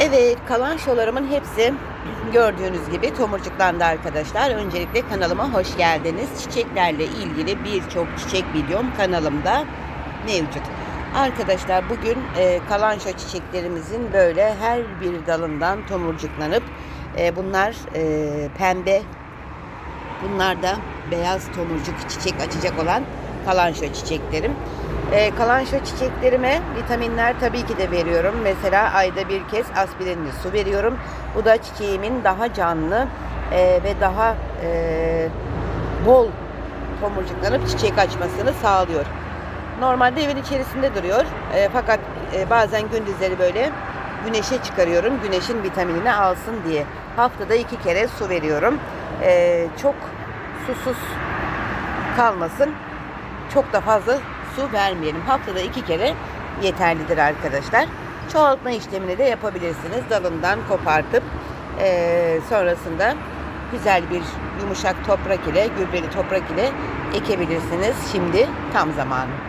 Evet, kalan şolarımın hepsi gördüğünüz gibi tomurcuklandı arkadaşlar. Öncelikle kanalıma hoş geldiniz. Çiçeklerle ilgili birçok çiçek videom kanalımda mevcut. Arkadaşlar bugün e, kalan şo çiçeklerimizin böyle her bir dalından tomurcuklanıp e, bunlar e, pembe Bunlar da beyaz tomurcuk çiçek açacak olan kalanşo çiçeklerim. Ee, kalanşo çiçeklerime vitaminler tabii ki de veriyorum. Mesela ayda bir kez aspirinli su veriyorum. Bu da çiçeğimin daha canlı e, ve daha e, bol tomurcuklanıp çiçek açmasını sağlıyor. Normalde evin içerisinde duruyor. E, fakat e, bazen gündüzleri böyle güneşe çıkarıyorum. Güneşin vitaminini alsın diye. Haftada iki kere su veriyorum. E, çok susuz kalmasın. Çok da fazla su vermeyelim. Haftada iki kere yeterlidir arkadaşlar. Çoğaltma işlemini de yapabilirsiniz. Dalından kopartıp e, sonrasında güzel bir yumuşak toprak ile, gübreli toprak ile ekebilirsiniz. Şimdi tam zamanı.